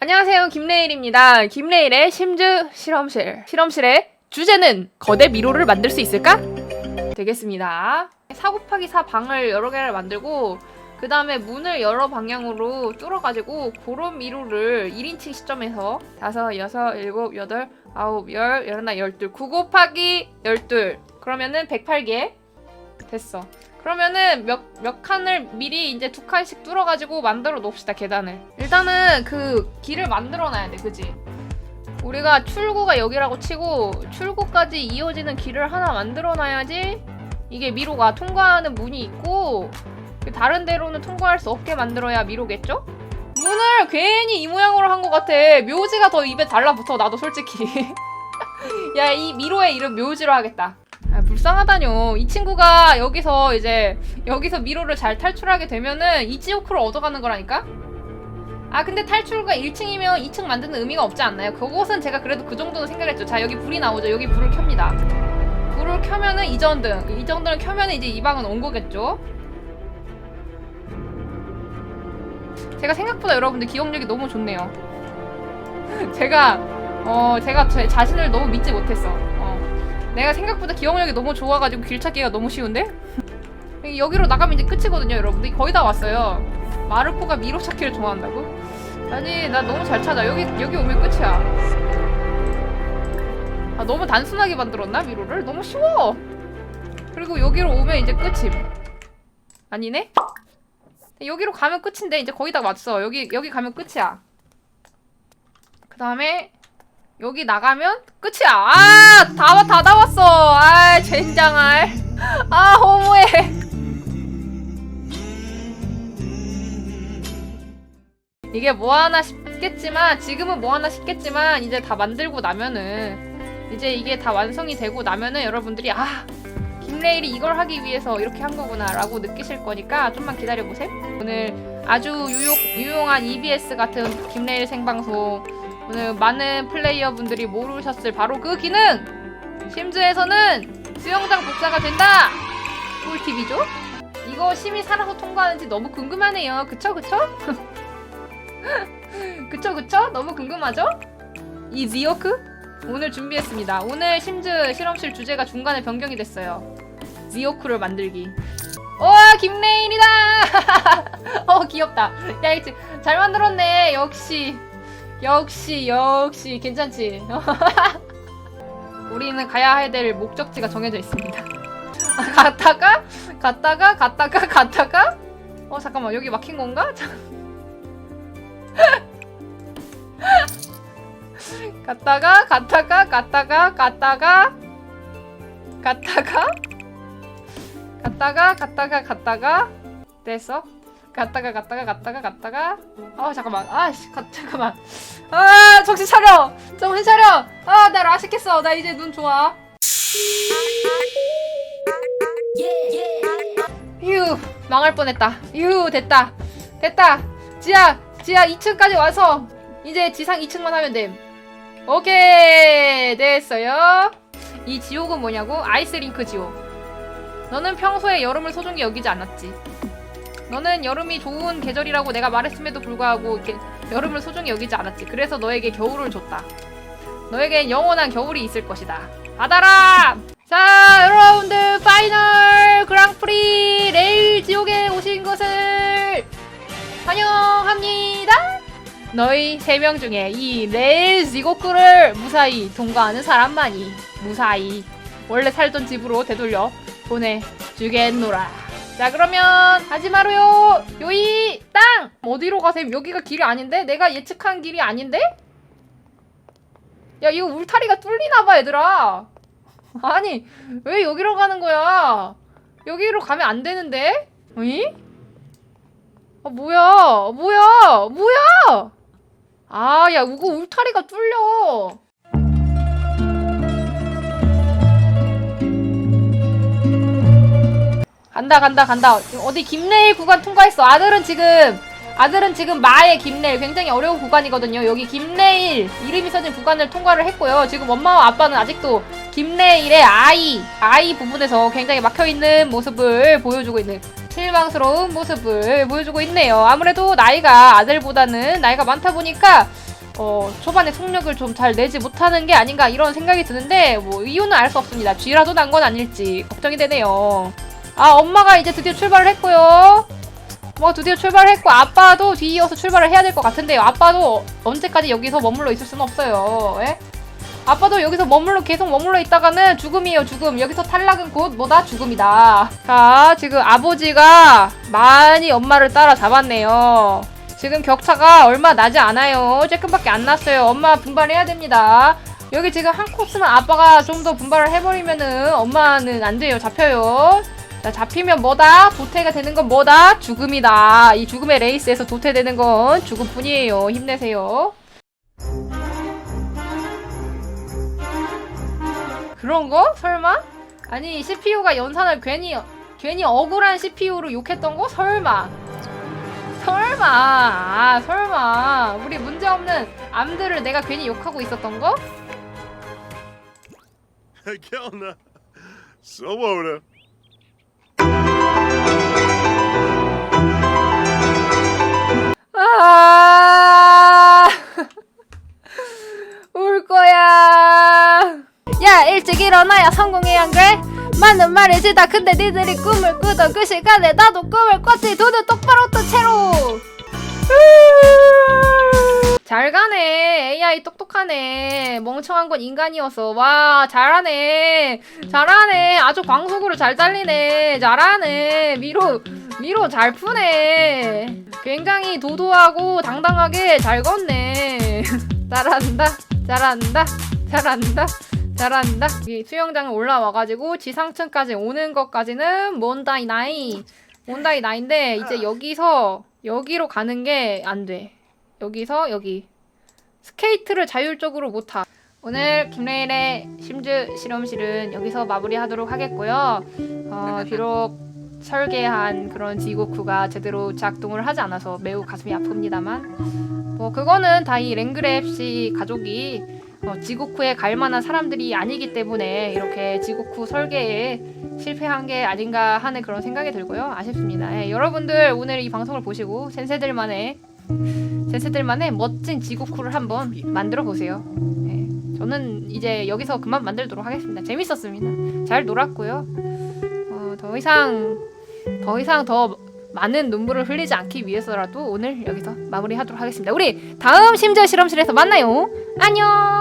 안녕하세요. 김레일입니다. 김레일의 심즈 실험실. 실험실의 주제는 거대 미로를 만들 수 있을까? 되겠습니다. 4 곱하기 4 방을 여러 개를 만들고 그 다음에 문을 여러 방향으로 뚫어가지고 그런 미로를 1인칭 시점에서 5, 6, 7, 8, 9, 10, 11, 12 9 곱하기 12 그러면은 108개 됐어. 그러면은 몇, 몇 칸을 미리 이제 두 칸씩 뚫어가지고 만들어 놓읍시다, 계단을. 일단은 그 길을 만들어 놔야 돼, 그지? 우리가 출구가 여기라고 치고 출구까지 이어지는 길을 하나 만들어 놔야지 이게 미로가 통과하는 문이 있고 다른 데로는 통과할 수 없게 만들어야 미로겠죠? 문을 괜히 이 모양으로 한 것 같아. 묘지가 더 입에 달라붙어, 나도 솔직히. 야, 이 미로의 이름 묘지로 하겠다. 아, 불쌍하다뇨. 이 친구가 여기서 이제 여기서 미로를 잘 탈출하게 되면은 이 지오크를 얻어가는 거라니까? 아 근데 탈출구가 1층이면 2층 만드는 의미가 없지 않나요? 그것은 제가 그래도 그 정도는 생각했죠. 자 여기 불이 나오죠. 여기 불을 켭니다. 불을 켜면은 이전등, 이전등을 켜면은 이제 이 방은 온 거겠죠. 제가 생각보다 여러분들 기억력이 너무 좋네요. 제가 어 제가 제 자신을 너무 믿지 못했어. 어. 내가 생각보다 기억력이 너무 좋아가지고 길 찾기가 너무 쉬운데? 여기로 나가면 이제 끝이거든요, 여러분들. 거의 다 왔어요. 마르코가 미로 찾기를 좋아한다고? 아니, 나 너무 잘 찾아. 여기 여기 오면 끝이야. 아, 너무 단순하게 만들었나 미로를? 너무 쉬워. 그리고 여기로 오면 이제 끝임. 아니네? 여기로 가면 끝인데 이제 거의 다 왔어. 여기 여기 가면 끝이야. 그 다음에 여기 나가면 끝이야. 아, 다, 와- 다 나왔어. 아, 젠장할. 아, 허무해. 이게 뭐 하나 싶겠지만, 지금은 뭐 하나 싶겠지만, 이제 다 만들고 나면은, 이제 이게 다 완성이 되고 나면은 여러분들이, 아, 김레일이 이걸 하기 위해서 이렇게 한 거구나, 라고 느끼실 거니까, 좀만 기다려보세요. 오늘 아주 유용, 유용한 EBS 같은 김레일 생방송, 오늘 많은 플레이어분들이 모르셨을 바로 그 기능! 심즈에서는 수영장 복사가 된다! 꿀팁이죠? 이거 심이 살아서 통과하는지 너무 궁금하네요. 그쵸, 그쵸? 그쵸, 그쵸? 너무 궁금하죠? 이 지오크? 오늘 준비했습니다. 오늘 심즈 실험실 주제가 중간에 변경이 됐어요. 지오크를 만들기. 와, 김레인이다! 어, 귀엽다. 야, 이거 잘 만들었네. 역시. 역시 역시 괜찮지? 우리는 가야 될 목적지가 정해져 있습니다. 갔다가 갔다가 갔다가 갔다가? 어 잠깐만 여기 막힌 건가? 갔다가 갔다가 갔다가 갔다가? 갔다가? 갔다가 갔다가 갔다가? 됐어? 갔다가 갔다가 갔다가 갔다가. 아 잠깐만. 아씨 잠깐만. 아 정신 차려! 정신 차려! 아나 라식했어. 나 이제 눈 좋아. 휴 망할 뻔했다. 휴 됐다. 됐다. 지하 지하 2층까지 와서 이제 지상 2층만 하면 됨. 오케이. 됐어요. 이 지옥은 뭐냐고? 아이스링크 지옥. 너는 평소에 여름을 소중히 여기지 않았지 너는 여름이 좋은 계절이라고 내가 말했음에도 불구하고 이렇게 여름을 소중히 여기지 않았지. 그래서 너에게 겨울을 줬다. 너에겐 영원한 겨울이 있을 것이다. 받아라! 자, 여러분들 파이널 그랑프리 레일 지옥에 오신 것을 환영합니다. 너희 세 명 중에 이 레일 지옥구를 무사히 통과하는 사람만이 무사히 원래 살던 집으로 되돌려 보내주겠노라. 자 그러면 하지마루요. 요이 땅! 어디로 가세요? 여기가 길이 아닌데? 내가 예측한 길이 아닌데? 야 이거 울타리가 뚫리나봐 얘들아. 아니 왜 여기로 가는 거야? 여기로 가면 안 되는데? 어이 아 뭐야? 뭐야? 뭐야? 아 야 이거 울타리가 뚫려 간다 간다 간다. 어디 김레일 구간 통과했어. 아들은 지금 아들은 지금 마의 김레일. 굉장히 어려운 구간이거든요. 여기 김레일 이름이 써진 구간을 통과를 했고요. 지금 엄마와 아빠는 아직도 김레일의 아이 아이 부분에서 굉장히 막혀있는 모습을 보여주고 있는 실망스러운 모습을 보여주고 있네요. 아무래도 나이가 아들보다는 나이가 많다 보니까 어, 초반에 속력을 좀 잘 내지 못하는 게 아닌가 이런 생각이 드는데 뭐 이유는 알 수 없습니다. 쥐라도 난 건 아닐지 걱정이 되네요. 아 엄마가 이제 드디어 출발을 했고요. 뭐 드디어 출발했고 아빠도 뒤이어서 출발을 해야 될 것 같은데요. 아빠도 언제까지 여기서 머물러 있을 수는 없어요. 예? 아빠도 여기서 머물러 계속 머물러 있다가는 죽음이에요 죽음. 여기서 탈락은 곧 뭐다? 죽음이다. 자 지금 아버지가 많이 엄마를 따라잡았네요. 지금 격차가 얼마 나지 않아요. 조금밖에 안 났어요. 엄마 분발해야 됩니다. 여기 지금 한 코스만 아빠가 좀 더 분발을 해버리면은 엄마는 안 돼요. 잡혀요 자 잡히면 뭐다 도태가 되는 건 뭐다 죽음이다 이 죽음의 레이스에서 도태되는 건 죽음뿐이에요 힘내세요 그런 거? 설마? 아니 CPU가 연산을 괜히 괜히 억울한 CPU로 욕했던 거? 설마? 설마? 아 설마? 우리 문제없는 암들을 내가 괜히 욕하고 있었던 거? Kelna. Swoboda. 아, 울 거야. 야, 일찍 일어나야 성공해야 안 그래? 맞는 말이지 다. 근데 니들이 꿈을 꾸던 그 시간에 나도 꿈을 꿨지. 눈을 똑바로 뜬 채로 잘 가네. AI 똑똑하네. 멍청한 건 인간이어서. 와 잘하네. 잘하네. 아주 광속으로 잘 달리네. 잘하네. 미로 미로 잘 푸네. 굉장히 도도하고 당당하게 잘 걷네. 잘한다. 잘한다. 잘한다. 잘한다. 이 수영장에 올라와가지고 지상층까지 오는 것까지는 몬다이 나이. 몬다이 나인데 이제 여기서 여기로 가는 게 안 돼. 여기서 여기 스케이트를 자율적으로 못 타. 오늘 김레일의 심즈 실험실은 여기서 마무리하도록 하겠고요. 어, 비록 설계한 그런 지고쿠가 제대로 작동을 하지 않아서 매우 가슴이 아픕니다만 뭐 그거는 다 이 랭그랩 씨 가족이 어, 지고쿠에 갈 만한 사람들이 아니기 때문에 이렇게 지고쿠 설계에 실패한 게 아닌가 하는 그런 생각이 들고요. 아쉽습니다. 예, 여러분들 오늘 이 방송을 보시고 센세들만의 센세들만의 멋진 지고쿠를 한번 만들어 보세요. 예, 저는 이제 여기서 그만 만들도록 하겠습니다. 재밌었습니다. 잘 놀았고요. 어, 더 이상 더 이상 더 많은 눈물을 흘리지 않기 위해서라도 오늘 여기서 마무리하도록 하겠습니다. 우리 다음 심지어 실험실에서 만나요. 안녕.